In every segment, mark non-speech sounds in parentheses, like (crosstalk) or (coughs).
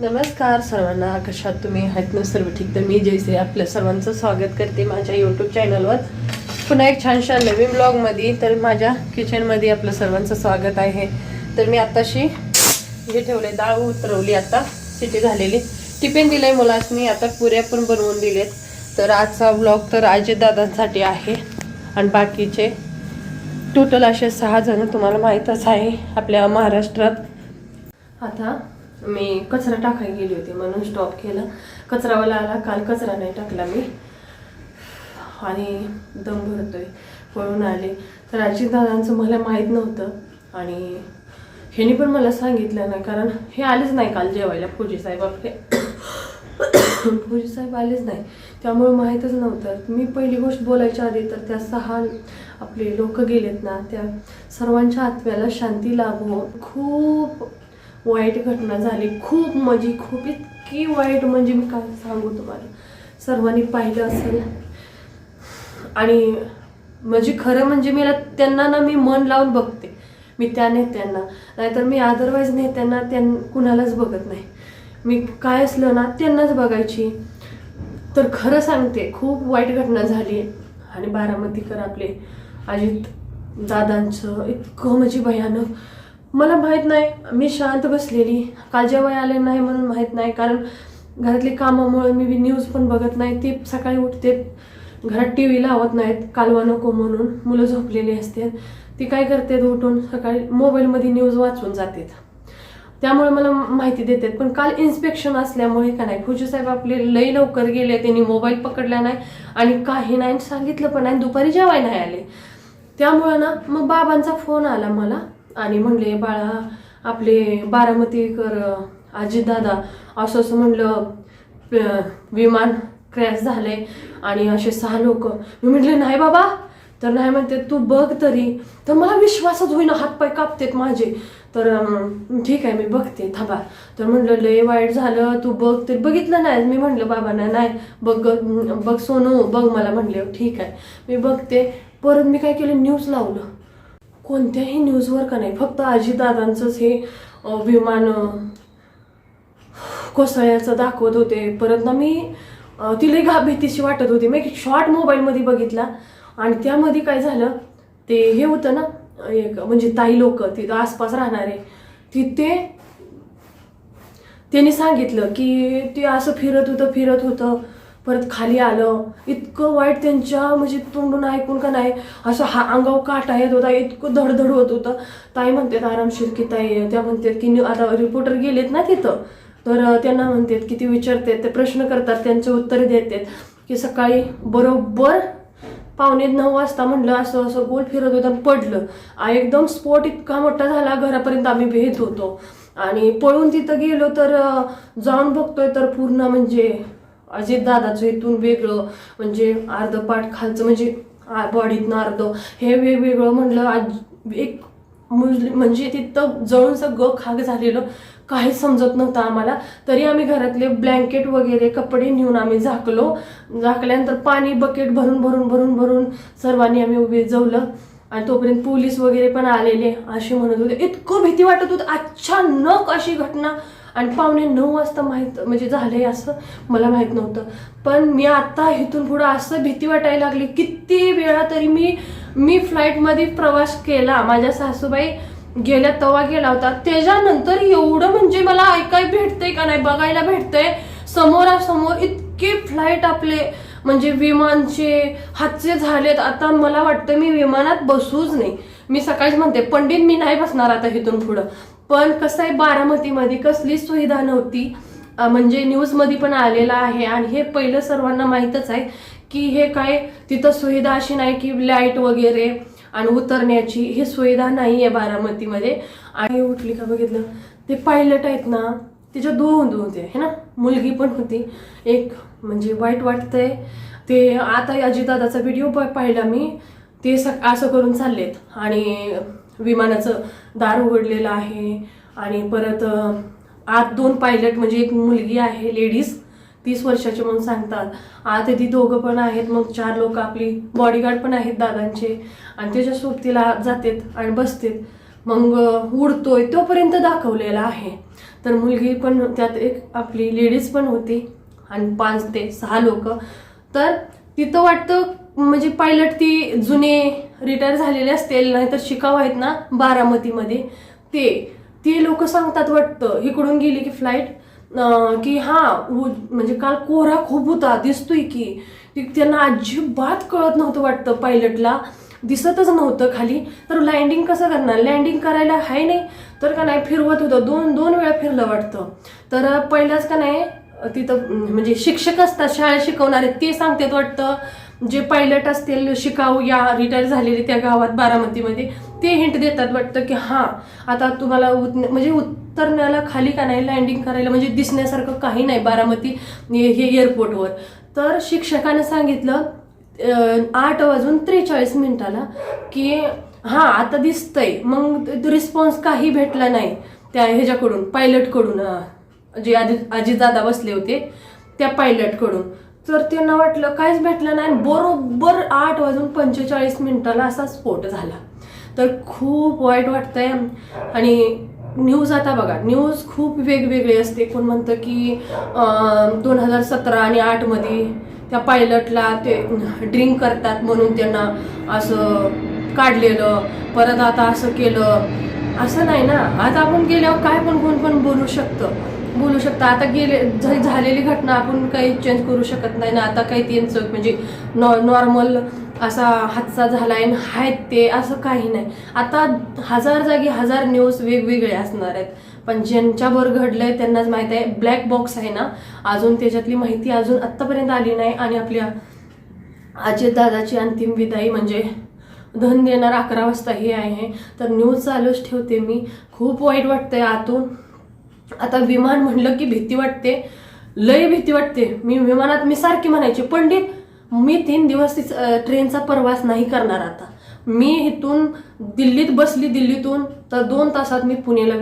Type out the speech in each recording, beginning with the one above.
नमस्कार सर्वांना कशात तुम्ही आहेत? ना सर्व ठीक. तर मी जयसे आपल्या सर्वांचं स्वागत करते माझ्या यूट्यूब चॅनलवर पुन्हा एक छानशा नवीन ब्लॉगमध्ये तर माझ्या किचनमध्ये आपलं सर्वांचं स्वागत आहे. तर मी आत्ताशी हे ठेवले डाळ उतरवली आता. सिटी झालेली टिफिन दिलं दिलंय मुलासनी. आता पुऱ्या पण बनवून दिलेत. तर आजचा ब्लॉग तर दादांसाठी आहे. आणि बाकीचे टोटल असे सहा जण तुम्हाला माहीतच आहे. आपल्या महाराष्ट्रात. आता मी कचरा टाकायला गेली होती म्हणून स्टॉप केला. कचरावाला आला काल कचरा नाही टाकला मी. आणि दम भरतोय पळून आले. तर आजी दादांचं मला माहीत नव्हतं. आणि ह्यानी पण मला सांगितलं नाही कारण हे आलेच नाही काल जेवायला पूजी साहेब आपले. (coughs) पूजी साहेब आलेच नाही. त्यामुळे माहीतच नव्हतं. मी पहिली गोष्ट बोलायच्या आधी तर त्या सहा आपले लोक गेलेत ना त्या सर्वांच्या आत्म्याला शांती लाभो. खूप वाईट घटना झाली. खूप म्हणजे खूप इतकी वाईट म्हणजे मी काय सांगू तुम्हाला. सर्वांनी पाहिलं असेल. आणि म्हणजे खरं म्हणजे मला त्यांना ना मी मन लावून बघते. मी त्या नेत्यांना. नाहीतर मी अदरवाईज नेत्यांना त्यां कुणालाच बघत नाही. मी काय असलं ना त्यांनाच बघायची. तर खरं सांगते खूप वाईट घटना झाली. आणि बारामतीकर आपले अजित दादांचं इतकं म्हणजे भयानक मला माहीत नाही. मी शांत बसलेली. काल जेव्हा आले नाही म्हणून माहीत नाही. कारण घरातली कामामुळे मी न्यूज पण बघत नाही. ती सकाळी उठते. घरात टी व्ही लावत नाहीत. कालवा नको म्हणून मुलं झोपलेली असतात ती काय करतात उठून? सकाळी मोबाईलमध्ये न्यूज वाचून जातात. त्यामुळे मला माहिती देतात. पण काल इन्स्पेक्शन असल्यामुळे का नाही? फुजी साहेब आपले लई लवकर गेले. त्यांनी मोबाईल पकडला नाही आणि काही नाही. आणि सांगितलं पण नाही. दुपारी जेवाय नाही आले. त्यामुळं ना मग बाबांचा फोन आला मला. आणि म्हणले बाळा आपले बारामतीकर अजितदादा असं असं म्हणलं विमान क्रॅश झाले आणि असे सहा लोक. मी म्हटले नाही बाबा. तर नाही म्हणते तू बघ तरी. तर मला विश्वासच होईना हातपाय कापतेत माझे. तर ठीक आहे मी बघते थांबा. तर म्हणलं लय वाईट झालं तू बघ ते बघितलं नाही मी म्हणलं बाबांना नाही बघ बघ सोनू बघ मला. म्हणले ठीक आहे मी बघते. परत मी काय केलं न्यूज लावलं. कोणत्याही न्यूजवर का नाही फक्त अजितदादांचंच हे विमान कोसळ्याचं दाखवत होते. परत ना मी तिला घा भीतीशी वाटत होती. मी एक शॉर्ट मोबाईलमध्ये बघितला. आणि त्यामध्ये काय झालं ते हे होतं ना एक म्हणजे ताई लोक तिथं आसपास राहणारे तिथे त्यांनी सांगितलं की ते असं फिरत होतं फिरत होतं. परत खाली आलं. इतकं वाईट त्यांच्या म्हणजे तोंडून ऐकून का नाही असं हा अंगावर काटा येत होता इतकं धडधड होत होतं. ताई म्हणतात आरामशीर की ताई. त्या म्हणतात की न्यू- आता रिपोर्टर गेलेत ना तिथं. तर त्यांना म्हणतात की ते विचारतात ते प्रश्न करतात त्यांचं उत्तर देतात की सकाळी बरोबर पावणे नऊ वाजता म्हणलं असं असं गोल फिरत होतं आणि पडलं. एकदम स्फोट इतका मोठा झाला घरापर्यंत आम्ही भेट होतो. आणि पळून तिथं गेलो तर जाऊन बघतोय तर पूर्ण म्हणजे अजितदादाचं इथून वेगळं म्हणजे अर्ध पाठ खालचं म्हणजे बॉडीतनं अर्ध हे वेगवेगळं म्हणलं आज एक मुजली म्हणजे तिथं जळून सगळं खाक झालेलं काहीच समजत नव्हतं आम्हाला. तरी आम्ही घरातले ब्लँकेट वगैरे कपडे नेऊन आम्ही झाकलो. झाकल्यानंतर पाणी बकेट भरून भरून भरून भरून सर्वांनी आम्ही उभे जवलं आणि तोपर्यंत पोलीस वगैरे पण आलेले असे म्हणत होते. इतकं भीती वाटत होतं. अचानक अशी घटना आणि पावणे नऊ वाजता माहीत म्हणजे झालंय असं मला माहीत नव्हतं. पण मी आता इथून पुढं असं भीती वाटायला लागली किती वेळा तरी मी मी फ्लाईटमध्ये प्रवास केला. माझ्या सासूबाई गेल्या तवा गेला होता. त्याच्यानंतर एवढं म्हणजे मला ऐकाय भेटतंय का नाही बघायला भेटतंय. समोरासमोर इतके फ्लाईट आपले म्हणजे विमानचे हातचे झालेत. आता मला वाटतं मी विमानात बसूच नाही. मी सकाळीच म्हणते पंडित मी नाही बसणार आता इथून पुढं. पण कसं आहे बारामतीमध्ये कसलीच सुविधा नव्हती. म्हणजे न्यूजमध्ये पण आलेलं आहे आणि हे पहिलं सर्वांना माहीतच आहे की हे काय तिथं सुविधा अशी नाही की लाइट वगैरे आणि उतरण्याची ही सुविधा नाही आहे बारामतीमध्ये. आणि उठली का बघितलं? ते पायलट आहेत ना तिच्या दोन दोन होते है ना? मुलगी पण होती. एक म्हणजे वाईट वाटतंय. ते आता अजितदादाचा व्हिडिओ पाहिला मी. ते स असं करून चाललेत. आणि विमानाचं दार उघडलेलं आहे. आणि परत आत दोन पायलट म्हणजे एक मुलगी आहे लेडीज तीस वर्षाचे म्हणून सांगतात. आत ती दोघं पण आहेत मग चार लोक आपली बॉडीगार्ड पण आहेत दादांचे. आणि त्याच्या सोबतीला जातात आणि बसतात. मग उडतोय तोपर्यंत दाखवलेला आहे. तर मुलगी पण त्यात एक आपली लेडीज पण होती आणि पाच ते सहा लोक. तर तिथं वाटतं म्हणजे पायलट ती जुने रिटायर झालेले असतील नाहीतर शिकाव आहेत ना बारामतीमध्ये. ते ते लोक सांगतात वाटतं इकडून गेली की फ्लाईट की हा म्हणजे काल कोहरा खूप होता दिसतोय की. त्यांना अजिबात कळत नव्हतं वाटतं पायलटला. दिसतच नव्हतं खाली. तर लँडिंग कसं करणार? लँडिंग करायला हाय नाही तर का नाही फिरवत होतं. दोन दोन वेळा फिरलं वाटतं. तर पहिलाच का नाही तिथं म्हणजे शिक्षक असतात शाळा शिकवणारे ते सांगतात वाटतं जे पायलट असतील शिकाऊ या रिटायर झालेले त्या गावात बारामतीमध्ये ते हिंट देतात वाटतं की हां आता तुम्हाला उत म्हणजे उतरण्याला खाली का नाही लँडिंग करायला म्हणजे दिसण्यासारखं काही नाही बारामती हे एअरपोर्टवर तर शिक्षकाने सांगितलं आठ वाजून त्रेचाळीस मिनिटाला की हां आता दिसतंय मग रिस्पॉन्स काही भेटला नाही त्या ह्याच्याकडून पायलटकडून जे आधी अजितदादा बसले होते त्या पायलटकडून तर त्यांना वाटलं काहीच भेटलं नाही. आणि बरोबर आठ वाजून पंचेचाळीस मिनिटाला असा स्फोट झाला. तर खूप वाईट वाटतंय. आणि न्यूज आता बघा न्यूज खूप वेगवेगळी असते. कोण म्हणतं की दोन हजार सतरा आणि आठमध्ये त्या पायलटला ते ड्रिंक करतात म्हणून त्यांना असं काढलेलं परत आता असं केलं. असं नाही ना. आता आपण गेल्यावर काय पण कोण पण बोलू शकतं. बोलू शकता. आता गेले झालेली घटना आपण काही चेंज करू शकत नाही ना. आता काही त्यांचं म्हणजे नॉ नॉर्मल असा हादसा झालाय आणि आहेत ते असं काही नाही. आता हजार जागी हजार न्यूज वेगवेगळे असणार आहेत. पण ज्यांच्यावर घडलंय त्यांनाच माहीत आहे. ब्लॅक बॉक्स आहे ना. अजून त्याच्यातली माहिती अजून आत्तापर्यंत आली नाही. आणि आपल्या अजितदादाची अंतिम विदाई म्हणजे धन देणार अकरा वाजता हे आहे. तर न्यूज चालूच ठेवते मी. खूप वाईट वाटतंय आतून. आता विमान म्हणलं की भीती वाटते. लय भीती वाटते. मी विमानात मी सारखी म्हणायची पंडित मी तीन दिवस ट्रेनचा प्रवास नाही करणार आता. मी इथून दिल्लीत बसली दिल्लीतून तर दोन तासात मी पुण्याला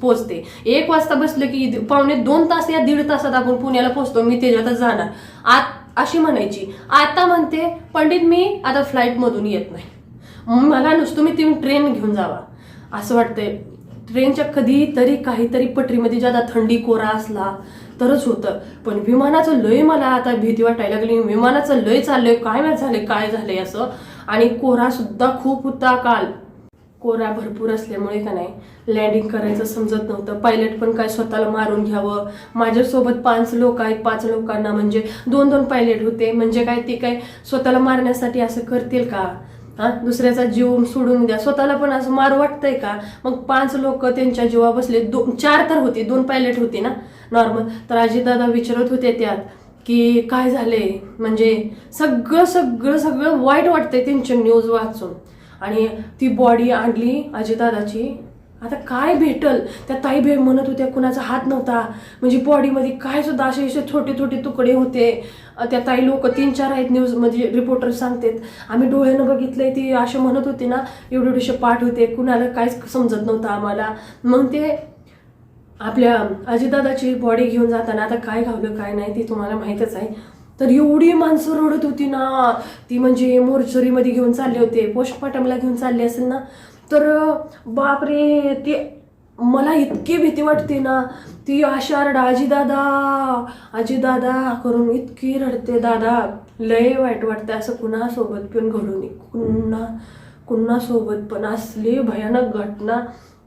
पोचते. एक वाजता बसलं की पावणे दोन तास या दीड तासात आपण पुण्याला पोचतो मी त्याच्यातच जाणार. आत अशी म्हणायची. आता म्हणते पंडित मी आता फ्लाईटमधून येत नाही. मला नुसतं मी तुम्ही ट्रेन घेऊन जावा. असं वाटतंय. ट्रेनच्या कधीतरी काहीतरी पटरीमध्ये ज्यादा थंडी कोरा असला तरच होतं. पण विमानाचं लय मला आता भीती वाटायला लागली. विमानाचं लय चाललंय काय माहीत झालंय काय झालंय असं. आणि कोरा सुद्धा खूप होता काल. कोरा भरपूर असल्यामुळे का नाही लँडिंग करायचं समजत नव्हतं. पायलट पण काय स्वतःला मारून घ्यावं. माझ्यासोबत पाच लोक आहेत पाच लोकांना म्हणजे दोन दोन पायलट होते. म्हणजे काय ते काय स्वतःला मारण्यासाठी असं करतील का? हा? दुसऱ्याचा जीव सोडून द्या. स्वतःला पण असं मार वाटतंय का? मग पाच लोक त्यांच्या जीवा बसले. दोन चार तर होते. दोन पायलट होते ना? नॉर्मल तर अजितदादा विचारत होते त्यात की काय झाले? म्हणजे सगळं सगळं सगळं वाईट वाटतंय त्यांच्या न्यूज वाचून. आणि ती बॉडी आणली अजितदादाची आता काय भेटल? त्या ताई बे म्हणत होत्या कुणाचा हात नव्हता. म्हणजे बॉडीमध्ये काय सुद्धा असे असे छोटे छोटे तुकडे होते. त्या ताई लोक तीन चार आहेत न्यूज म्हणजे रिपोर्टर सांगतात. आम्ही डोळ्यानं बघितलंय ती असे म्हणत होते ना एवढे एवढेसे पाठ होते कुणाला काहीच समजत नव्हतं आम्हाला. मग ते आपल्या अजितदादाची बॉडी घेऊन जाताना आता काय घावलं काय नाही ते तुम्हाला माहीतच आहे. तर एवढी माणसं रडत होती ना ती म्हणजे मोर्चरीमध्ये घेऊन चालले होते पोस्टमार्टमला घेऊन चालले असेल ना तर बापरे ते मला इतकी भीती वाटते ना. ती अशी दादा आजीदादा आजीदादा करून इतकी रडते दादा. लय वाईट वाटते असं कुणासोबत पण घडू नये कुणा कुणासोबत पण असली भयानक घटना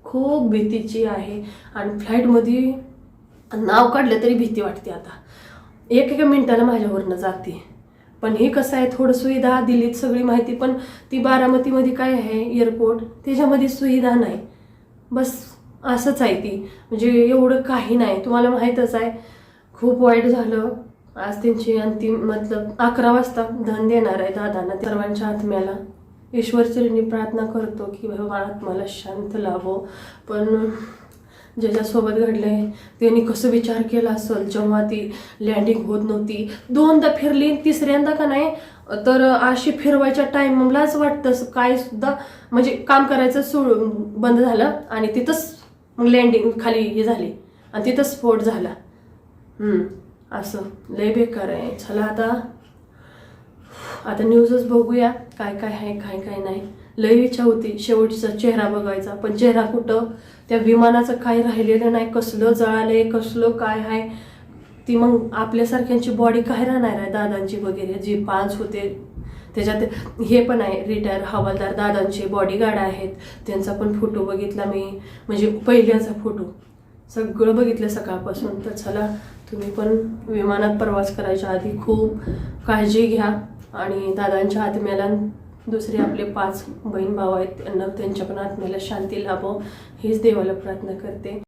खूप भीतीची आहे. आणि फ्लाईटमध्ये नाव काढलं तरी भीती वाटते आता. एक एका मिनिटाला माझ्यावरनं जाते. पण हे कसं आहे थोडं सुविधा दिलीत सगळी माहिती पण ती बारामतीमध्ये काय आहे एअरपोर्ट त्याच्यामध्ये सुविधा नाही. बस असंच आहे ती. म्हणजे एवढं काही नाही. तुम्हाला माहीतच आहे खूप वाईट झालं. आज त्यांची अंतिम मतलब अकरा वाजता धन देणार आहे दादांना सर्वांच्या आत्म्याला. ईश्वरचरणी प्रार्थना करतो की बाबा आत्माला शांत लाभो पण ज्याच्यासोबत घडलंय त्यांनी कसं विचार केला असेल? जेव्हा ती लँडिंग होत नव्हती. दोनदा फिरली तिसऱ्यांदा का नाही? तर अशी फिरवायच्या टायमलाच वाटतं. काय सुद्धा म्हणजे काम करायचं सोडून बंद झालं आणि तिथंच मग लँडिंग खाली हे झाली. आणि तिथंच स्फोट झाला. असं. लय बेकार आहे. चला आता आता न्यूजच बघूया. काय काय आहे काय काय नाही. लय इच्छा होती. शेवटचा चेहरा बघायचा. पण चेहरा कुठं? त्या विमानाचं काही राहिलेलं नाही कसलं जळालंय कसलं काय आहे ती मग आपल्यासारख्यांची बॉडी काय राहणार आहे? दादांची वगैरे जी पाच होते त्याच्यात हे पण आहे रिटायर हवालदार दादांचे बॉडीगार्ड आहेत. त्यांचा पण फोटो बघितला मी म्हणजे पहिल्याचा फोटो सगळं बघितलं सकाळपासून. तर चला तुम्ही पण विमानात प्रवास करायच्या आधी खूप काळजी घ्या आणि दादांच्या आत्म्याला दुसरे आपले पाच बहीण भाऊ आहेत त्यांना त्यांच्या पण आत्म्याला शांती लाभो हीच देवाला प्रार्थना करते.